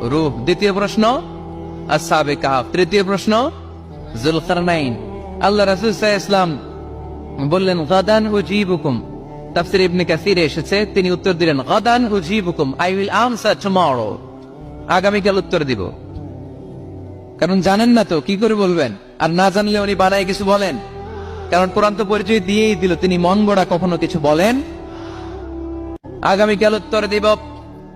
রূহ দ্বিতীয় প্রশ্ন কাহাফ। তৃতীয় প্রশ্ন আল্লাহ রাসুল ইসলাম বললেন, গাদান তাফসির ইবনে এসেছে, তিনি উত্তর দিলেন, গাদান আই উইল আনসার টুমরো। আগামীকাল উত্তর দিব। কারণ জানেন না তো, কি করে বলবেন? আর না জানলে উনি বানায় কিছু বলেন? কারণ কোরআন তো পরিচয় দিয়েই দিল, তিনি মন গড়া কখনো কিছু বলেন? আগামীকাল উত্তর দিব।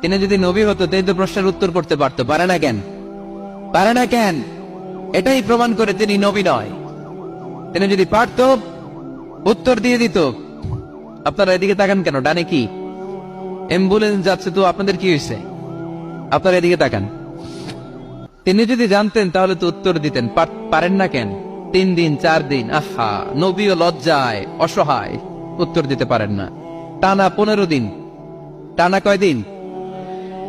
তিনি যদি নবী হতো তিনি তো প্রশ্নের উত্তর করতে পারতো। পারে না কেন? পারে না কেন? এটাই প্রমাণ করে তিনি নবী নয়। তিনি যদি পারত, উত্তর দিয়ে দিত। আপনারা এদিকে তাকান কেন? ডানে কি? অ্যাম্বুলেন্স যাচ্ছে তো, আপনাদের কি হয়েছে? আপনারা এদিকে তাকান। তিনি যদি জানতেন, তাহলে তো উত্তর দিতেন। পারেন না কেন? তিন দিন, চার দিন, আহা নবী ও লজ্জায়, অসহায়। উত্তর দিতে পারেন না। টানা পনেরো দিন। টানা কয় দিন?